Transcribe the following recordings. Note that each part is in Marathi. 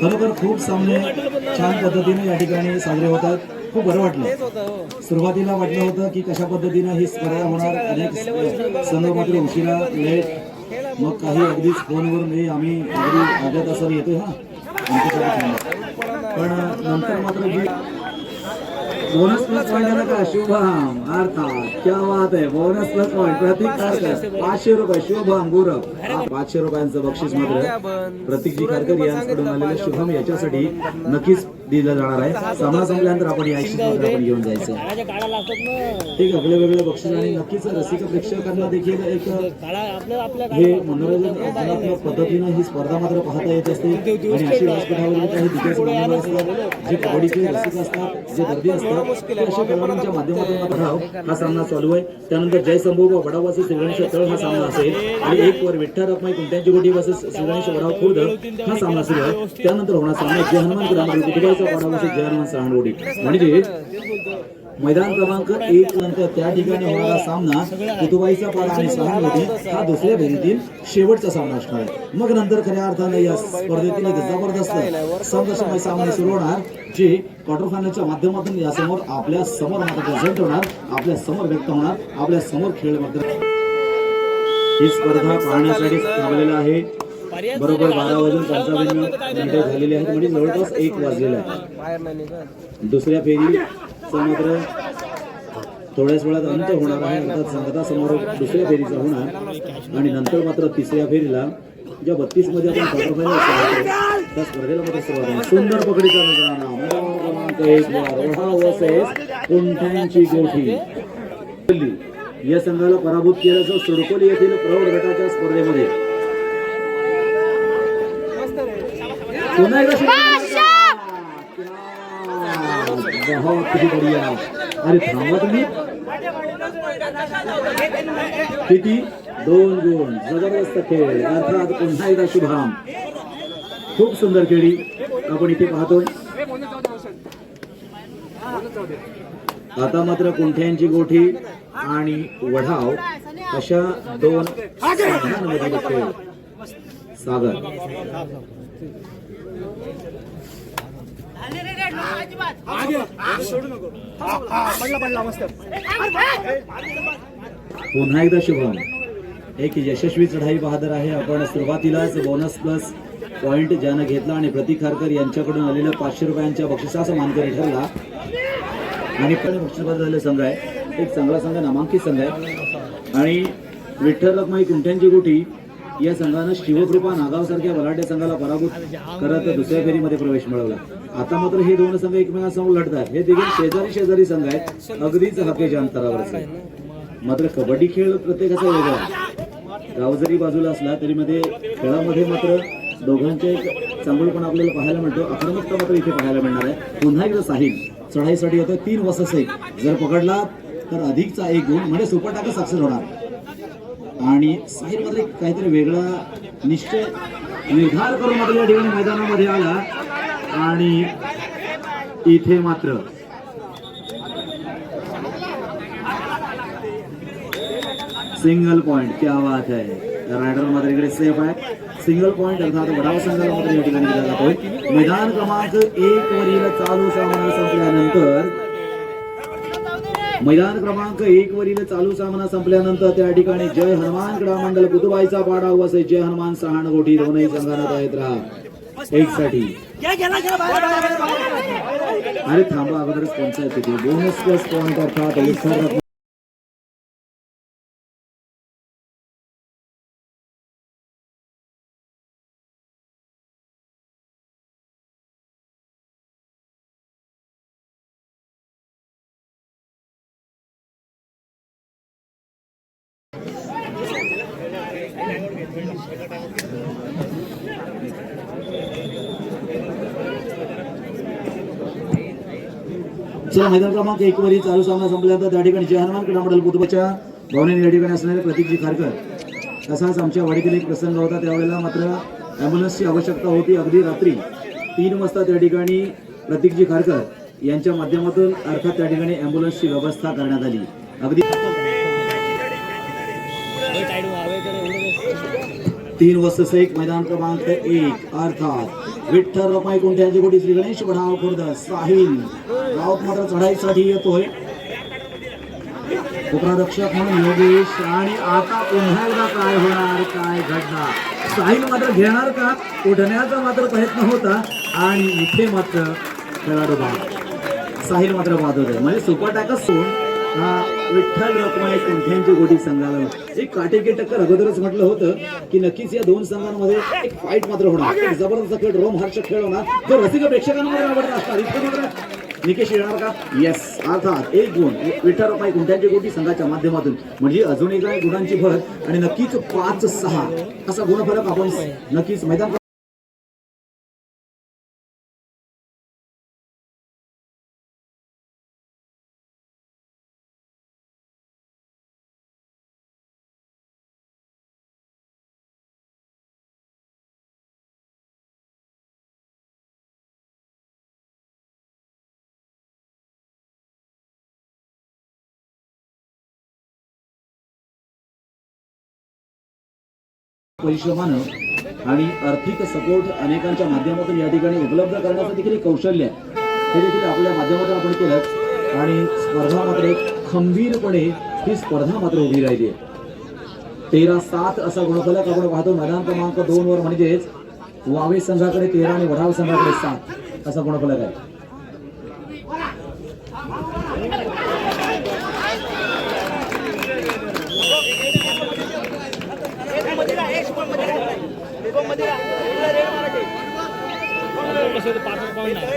खरोखर खूप सामने छान पद्धतीने या ठिकाणी साजरे होतात. खूप बरं वाटलं. सुरुवातीला वाटलं होतं की कशा पद्धतीनं ही स्पर्धा होणार. अनेक संघ मात्र उशिरा लेट मग काही अगदीच फोनवरून "ए, आम्ही अगदी अर्ध्या तासावर येतोय हा. पण नंतर मात्र जी बोनस प्लस पॉईंट का? शुभम अर्थात क्या बात आहे. Bonus plus point Prateek Kharkar पाचशे रुपये शुभम गुरव. पाचशे रुपयांचं बक्षीस मात्र प्रतीकजी खारकर यांच्याकडून आलेलं शुभम याच्यासाठी नक्कीच दिलं जाणार आहे. सामना संपल्यानंतर आपण या मात्र आपण घेऊन जायचं. ठीक आहे वेगळे वेगळे बक्षीस आणि नक्कीच रसिक प्रेक्षकांना देखील एक हे मनोरंजन गुणात्मक पद्धतीनं ही स्पर्धा मात्र पाहता येत असते. आणि अशी व्यासपीठावरील काही दिग्गज मान्यवर असतात. जे कबड्डीचे रसिक असतात जे गर्दी असतात ते अशा खेळाडूंच्या माध्यमातून मात्र हा सामना चालू आहे. त्यानंतर जय संभोग व वडावासी श्रीगणेश तळ हा सामना असेल. आणि एक वर विठ्ठल रखमाई कुंट्यांची गोटी वर्सेस श्रीगणेश वडाव खुर्द हा सामना सुरू आहे. त्यानंतर होणार सामना जय हनुमान ग्राम कुटुंबाचा वडावासी जय हनुमान सहाणगोडी म्हणजे मैदान क्रमांक एक नंतर त्या ठिकाणी होणारा सामना कुतुबाईचा पाडा आणि सहानुभूती हा दुसऱ्या फेरीतील शेवटचा सामना असणार आहे. मग नंतर खऱ्या अर्थाने या स्पर्धेतील एक जबरदस्त संघर्षमय सामने सुरू होणार जे क्वार्टर फायनलच्या माध्यमातून या समोर आपल्यासमोर मात्र प्रेझेंट होणार आपल्यासमोर व्यक्त होणार आपल्यासमोर खेळ मात्र. ही स्पर्धा पाहण्यासाठी थांबलेला आहे. बरोबर बारा वाजून पंचावन्न मिनिटे झालेली आहेत. म्हणजे जवळपास एक वाजलेला आहे. दुसऱ्या फेरीचा मात्र थोड्याच वेळात अंत होणार आहे. अर्थात संगता समोर दुसऱ्या फेरीचा होणार. आणि नंतर मात्र तिसऱ्या फेरीला ज्या बत्तीसमध्ये आपण क्वार्टर फायनल त्या स्पर्धेला मात्र सुरुवात सुंदर पकडीचा क्रमांक एक कुंठ्यांची गोठी? या संघाला पराभूत केल्याचं सुडकोली येथील प्रौढ गटाच्या स्पर्धेमध्ये. पुन्हा किती? बढिया अरे थांबा तुम्ही किती दोन गुण. जबरदस्त खेळ. अर्थात पुन्हा एकदा शुभाम. खूप सुंदर खेळी. आपण इथे पाहतोय. आता मात्र कुंठ्यांची गोठी आणि वढाव अशा दोन खेळ. सागर. पुन्हा एकदा शुभम. एक यशस्वी चढाई बहादर आहे. आपण सुरुवातीलाच बोनस प्लस पॉइंट ज्यानं घेतला आणि प्रतीक खारकर यांच्याकडून आलेल्या पाचशे रुपयांच्या बक्षिसाचा मानकरी ठरला. आणि पण बक्षीसबाद झालेला संघ आहे. एक चांगला संघ नामांकित संघ आहे. आणि विठ्ठल रखमाई कुंठ्यांची गोटी या संघानं शिवकृपा नागावसारख्या बलाढ्य संघाला पराभूत करत दुसऱ्या फेरीमध्ये प्रवेश मिळवला. आता मात्र हे दोन संघ एकमेकांसमोर लढतात. हे देखील शेजारी शेजारी संघ आहेत. अगदीच हकेच्या अंतरावर मात्र कबड्डी खेळ प्रत्येकाचा वेगळा गाव जरी बाजूला असला तरी मध्ये खेळामध्ये मात्र दोघांचे एक चांगलपण आपल्याला पाहायला मिळतो. आक्रमकता मात्र इथे पाहायला मिळणार आहे. पुन्हा एकदा साहिल चढाईसाठी येतो तीन वसस जर पकडला तर अधिकचा एक गुण. म्हणजे सुपर टाका सक्सेस होणार. आणि साहिल मात्र काहीतरी वेगळा निश्चय निर्धार करून मात्र या ठिकाणी मैदानामध्ये आला. आणि इथे मात्र सिंगल पॉइंट क्या बात आहे रायडर मात्र इकडे सेफ आहे. सिंगल पॉइंट अर्थात वडाव संघाला मात्र या ठिकाणी दिला जातोय. मैदान क्रमांक एक वरील चालू सामना संपल्यानंतर मैदान क्रमांक एक वरील चालू सामना संपल्यानंतर त्या ठिकाणी जय हनुमान क्रीडा मंडळ कुतुबाईचा पाडा असे जय हनुमान सहाण गोठी दोनही संघांना तयात राहा. एक साठी अरे थांबा अगोदरच पंचायत होती बोनस प्लस पॉईंट अर्थात चला मैदान क्रमांक एक वरील चालू सामना संपल्यानंतर त्या ठिकाणी जय हनुमान क्रीडा मंडल कुटुंबाच्या भावनेने या ठिकाणी असणारे प्रतीकजी खारकर. तसाच आमच्या वाडीतील एक प्रसंग होता त्यावेळेला मात्र ॲम्ब्युलन्सची आवश्यकता होती. अगदी रात्री तीन वाजता त्या ठिकाणी प्रतीकजी खारकर यांच्या माध्यमातून अर्थात त्या ठिकाणी ॲम्ब्युलन्सची व्यवस्था करण्यात आली. अगदी तीन वस्त एक मैदान क्रमांक एक अर्थात विठ्ठल रमाई कुंठ्यांची गोटी श्री गणेश बढाव खुर्द साहिल. राऊत मात्र चढाईसाठी येतोय. उपरारक्षक म्हणून योगेश आणि आता पुन्हा एकदा काय होणार काय घडणार? साहिल मात्र घेणार का? उठण्याचा मात्र प्रयत्न होता आणि इथे मात्र खेळाडू बाद साहिल मात्र बाद होते म्हणजे सुपर टॅकच सोडून हा विठ्ठल रखमाई कुंठ्यांची गोटी संघाला एक काटेकी टक्कर अगोदरच म्हटलं होतं की नक्कीच या दोन संघांमध्ये एक फाईट मात्र होणार. एक जबरदस्त खेळ रोमहर्षक खेळ होणार. जो रसिक प्रेक्षकांमध्ये आवडत असणार. इतकं मात्र निकेश येणार का? येस अर्थात एक गुण. विठ्ठल रखमाई कुंठ्यांची गोटी संघाच्या माध्यमातून. म्हणजे अजून एक गुणांची भर आणि नक्कीच पाच सहा असा गुणफलक आपण नक्कीच मैदान परिश्रमानं आणि आर्थिक सपोर्ट अनेकांच्या माध्यमातून या ठिकाणी उपलब्ध करण्याचं देखील एक कौशल्य आहे. हे देखील आपल्या माध्यमातून आपण केलं आणि स्पर्धा मात्र खंबीरपणे ही स्पर्धा मात्र उभी राहिली आहे. तेरा सात असा गुणफलक आपण पाहतो. मैदान क्रमांक दोन वर म्हणजेच वावे संघाकडे तेरा आणि वढाव संघाकडे सात असा गुणफलक आहे कसं पाच पाऊन नाही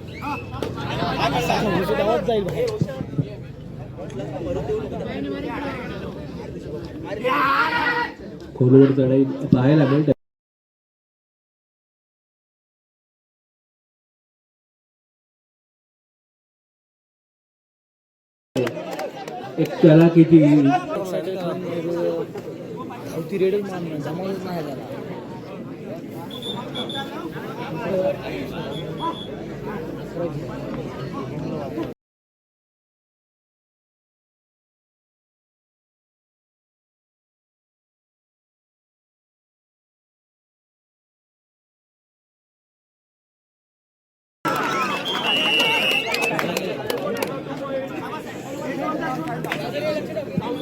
तेव्हाच जाईल खोलवर चढाई पाहायला लागेल एक त्याला किती धावती रेड मारणं जमावच नाही झाला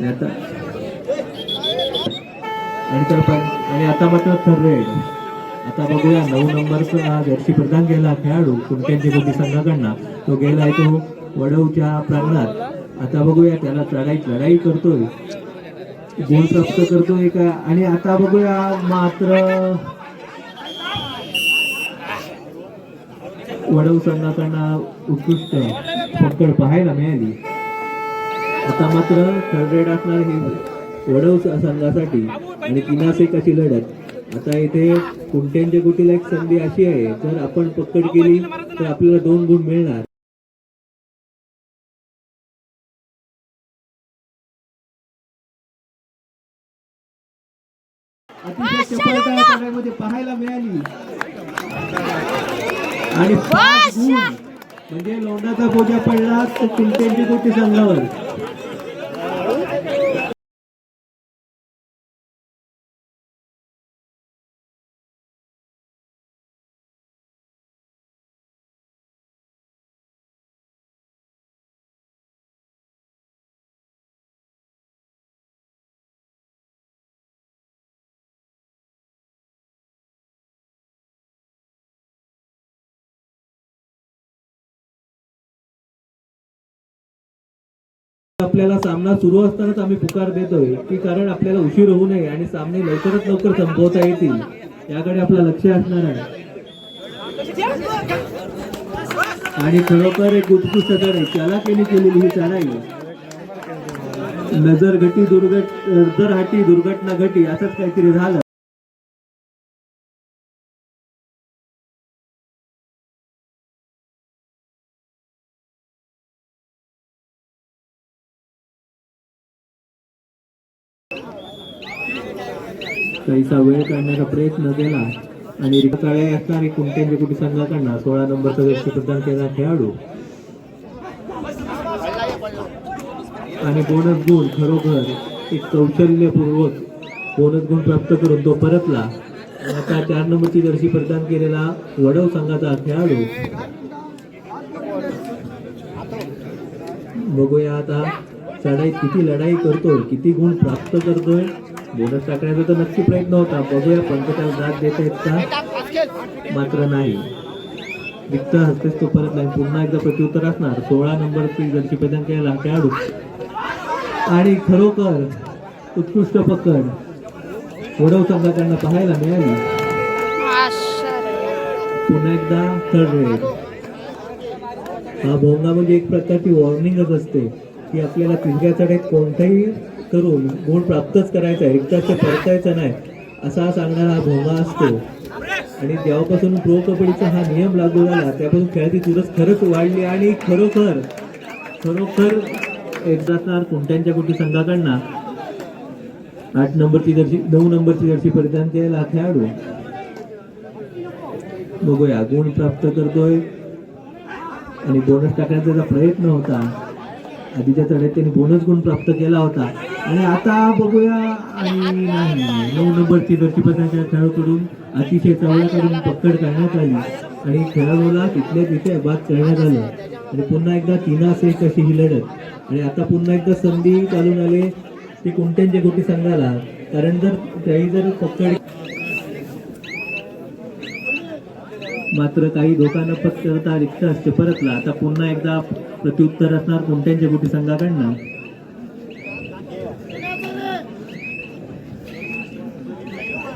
आणि आता आणि तर पण आणि आता मात्र थर्ड आता बघूया नऊ नंबरचा जर्सी प्रदान गेला खेळाडू. कुंट्यांची गोटी संघाकडनं तो गेलाय तो वडवच्या प्रांगणात. आता बघूया त्याला चढाई लढाई करतोय. गोल प्राप्त करतोय का? आणि आता बघूया मात्र वडव संघाकडनं उत्कृष्ट पकड पाहायला मिळाली. आता मात्र थर्ड रेड असणार हे वडव संघासाठी आणि किनास एक अशी लढत? आता इथे कुंट्यांच्या गुटीला एक संधी अशी आहे जर आपण पकड केली तर आपल्याला दोन गुण मिळणार. अतिशय पाहायला मिळाली. आणि म्हणजे लोंढाचा बोजा पडला तर कुंट्यांची गोटी संघावर. आपल्याला सामना सुरू असतानाच आम्ही पुकार देतोय की कारण आपल्याला उशीर होऊ नये आणि सामने लवकरात लवकर संपवता येतील याकडे आपलं लक्ष असणार आहे. आणि खरोखर एक उत्कृष्ट चढाई चालाकीने केलेली ही चढाई नजर घटी दुर्घट नजर हाटी दुर्घटना घटी असंच काहीतरी झालं. काहीसा वेळ काढण्याचा प्रयत्न केला आणि रिकाळे असणारे कुंट्यांच्या कुठे संघाकडनं सोळा नंबरचा व्यक्ती प्रदान केला खेळाडू. आणि बोनस गुण खरोखर एक कौशल्यपूर्वक बोनस गुण प्राप्त करून तो परतला. आता चार नंबरची दर्शी प्रदान केलेला वडव संघाचा खेळाडू. बघूया आता चढाई किती लढाई करतोय किती गुण प्राप्त करतोय. बोनस टाकण्याचा तर नक्की प्रयत्न होता. बघूया पंकजाला दाद देत आहेत का? मात्र नाही. रिक्त हस्तेच तो परत नाही. पुन्हा एकदा प्रत्युत्तर असणार. सोळा नंबरची जर्सी प्रदान केला खेळाडू आणि खरोखर उत्कृष्ट पकड. वडव संघाकडनं पाहायला मिळाली. पुन्हा एकदा थर्ड रेड हा भोंगा म्हणजे एक प्रकारची वॉर्निंगच असते की आपल्याला तिसऱ्या कोणताही करून गुण प्राप्तच करायचा आहे रिक्ताचे परतायचं नाही असा सांगणारा हा भोंगा असतो. आणि जेव्हापासून प्रो कबड्डीचा हा नियम लागू झाला त्यापासून खेळाची चुरस खरंच वाढली आणि खरोखर खरोखर एकदाच कुंट्यांच्या कुठे संघाकडनं? आठ नंबरची जर्सी नऊ नंबरची जर्सी परिधान केलेला खेळाडू. बघूया गुण प्राप्त करतोय. आणि बोनस टाकण्याचा प्रयत्न होता आधीच्या चढ्यात त्यांनी बोनस गुण प्राप्त केला होता. आणि आता बघूया आणि नाही नऊ नंबरची जर्सी पदाच्या खेळाडूकडून अतिशय चवळ्याकडून पकड करण्यात आली. आणि खेळाडूला तिथल्या तिथे बाद करण्यात आलं. आणि पुन्हा एकदा तिना एक अशी ही लढत. आणि आता पुन्हा एकदा संधी चालून आले ते कोणत्यांच्या गोटी संघाला कारण जर त्याही जर पकड मात्र काही धोका न पत्करता रिक्त असते परतला. आता पुन्हा एकदा प्रत्युत्तर असणार कोणत्यांच्या गुटी संघाकडनं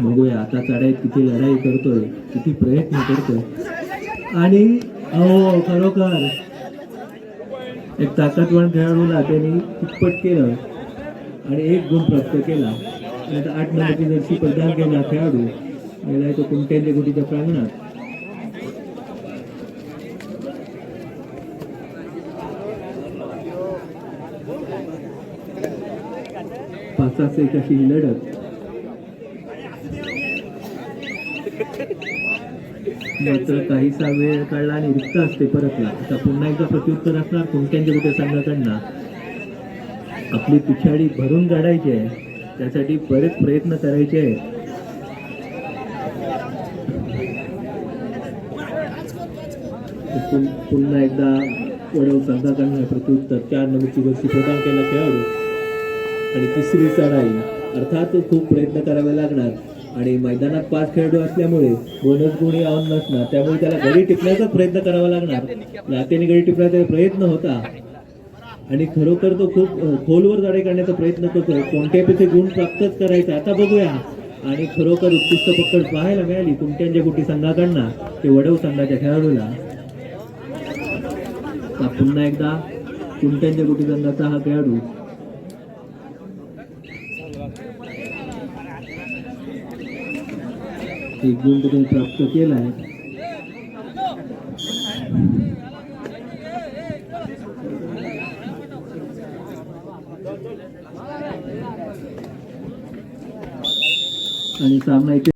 बघूया आता चढाई किती लढाई करतोय किती प्रयत्न करतोय. आणि हो खरोखर एक ताकदवान खेळाडूला त्यांनी तिप्पट केलं आणि एक गुण प्राप्त केला. आणि आता आठ नंबरची जर्सी प्रदान केला खेळाडू. गेलाय तो कोणत्याही गुटीच्या प्रांगणात. पाच एक ही लढत मात्र काहीसा वेळ काढला आणि रिक्त असते परतला. आता पुन्हा एकदा प्रत्युत्तर असणार कोणत्यांच्या कुठे संघाकडनं. आपली पिछाडी भरून काढायची आहे. त्यासाठी बरेच प्रयत्न करायचे आहेत. पुन्हा एकदा वडव संघाकडनं प्रत्युत्तर. चार नवीन वर्षी प्रदान केला खेळाडू आणि तिसरी चढाई अर्थात खूप प्रयत्न करावे लागणार. आणि मैदानात पाच खेळाडू असल्यामुळे बोनस गुणी आऊन नसणार. त्यामुळे त्याला गडी टिपण्याचा प्रयत्न करावा लागणार. लातेने गडी टिपण्याचा प्रयत्न होता. आणि खरोखर तो खूप खोलवर जाडे करण्याचा प्रयत्न करतो कोणत्याही तिथे गुण प्राप्तच करायचा आता बघूया. आणि खरोखर उत्कृष्ट पकड पाहायला मिळाली कुंट्यांच्या गुटी संघाकडनं ते वडव संघाच्या खेळाडूला. पुन्हा एकदा कुंट्यांच्या गुटी संघाचा हा खेळाडू एक गुण त्यांनी प्राप्त केला आहे. आणि सामना इथे